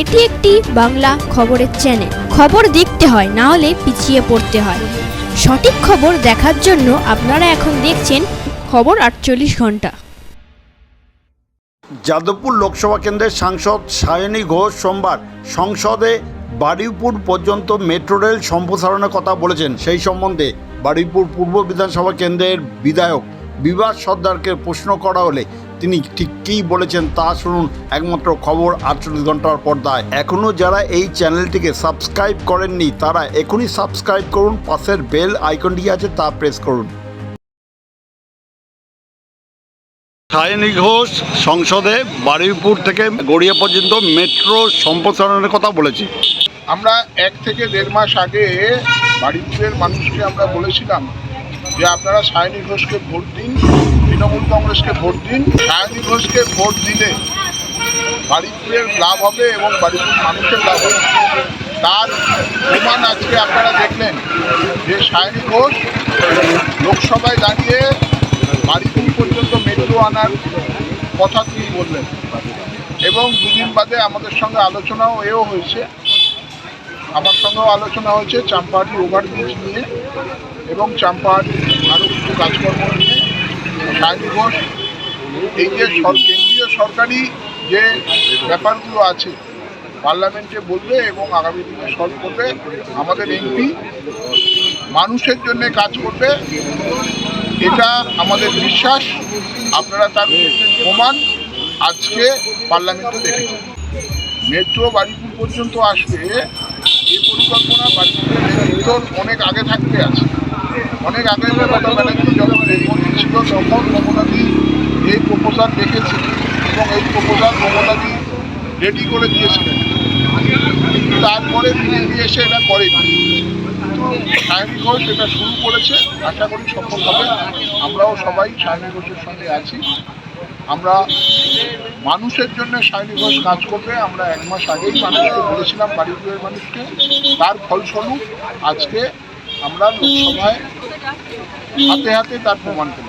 এটি একটি বাংলা খবরের চ্যানেল খবর দেখতে হয়, না হলে পিছিয়ে পড়তে হয়। সঠিক খবর দেখার জন্য আপনারা এখন দেখছেন খবর আটচল্লিশ ঘণ্টা। যাদবপুর লোকসভা কেন্দ্রের সাংসদ সায়নী ঘোষ সোমবার সংসদে বারুইপুর পর্যন্ত মেট্রো রেল সম্প্রসারণের কথা বলেছেন। সেই সম্বন্ধে বারুইপুর পূর্ব বিধানসভা কেন্দ্রের বিধায়ক বিভাস সর্দারকে প্রশ্ন করা হলে তিনি ঠিক কী বলেছেন তা শুনুন একমাত্র খবর আটচল্লিশ ঘণ্টার পর্দায়। এখনও যারা এই চ্যানেলটিকে সাবস্ক্রাইব করেননি তারা এখনই সাবস্ক্রাইব করুন পাশের বেল আইকনটি আছে তা প্রেস করুন। সায়নী ঘোষ সংসদে বারুইপুর থেকে গড়িয়া পর্যন্ত মেট্রো সম্প্রসারণের কথা বলেছি। আমরা এক থেকে দেড় মাস আগে বাড়িপুরের মানুষকে আমরা বলেছিলাম যে আপনারা সায়নী ঘোষকে ভোট দিন, তৃণমূল কংগ্রেসকে ভোট দিন, সায়নী ঘোষকে ভোট দিলে বাড়িপুরের লাভ হবে এবং বাড়িপুর মানুষের লাভ হবে। তার প্রমাণ আজকে আপনারা দেখলেন যে সায়নী ঘোষ লোকসভায় দাঁড়িয়ে বাড়িপুর পর্যন্ত মেট্রো আনার কথা তিনি বললেন। এবং দুদিন বাদে আমাদের সঙ্গে আলোচনাও এও হয়েছে। আমার সঙ্গেও আলোচনা হয়েছে চাম্পাহাটি ওভারব্রিজ নিয়ে। এবং চাম্পাহাটি আরও কিছু কাজকর্ম নিয়ে সায়নী এই যে কেন্দ্রীয় সরকারি যে ব্যাপারগুলো আছে, পার্লামেন্টে বলবে এবং আগামী দিনে সলভ করবে আমাদের এমপি। মানুষের জন্য কাজ করবে, এটা আমাদের বিশ্বাস। আপনারা তার প্রমাণ আজকে পার্লামেন্টে দেখেছেন। মেট্রো বাড়িপুর পর্যন্ত আসবে এই পরিকল্পনা বাড়িপুরের অনেক আগে থাকতে আছে। অনেক আগে মমতা ব্যানার্জি যখন রেলমন্ত্রী ছিল তখন মমতাদি এই প্রপোজাল দেখেছে এবং এই প্রপোজাল মমতাদি রেডি করে দিয়েছিলেন, তারপরে বিজেপি এসে এটা করেনি। সায়নী ঘোষ এটা শুরু করেছে, আশা করি সফল হবে। আমরাও সবাই সায়নী ঘোষের সঙ্গে আছি। আমরা মানুষের জন্য সায়নী ঘোষ কাজ করবে, আমরা এক মাস আগেই মানুষকে বলেছিলাম বাড়িপুরের মানুষকে। তার ফলস্বরূপ আজকে আমরা লোকসভায় হাতে হাতে তার প্রমাণ পেলাম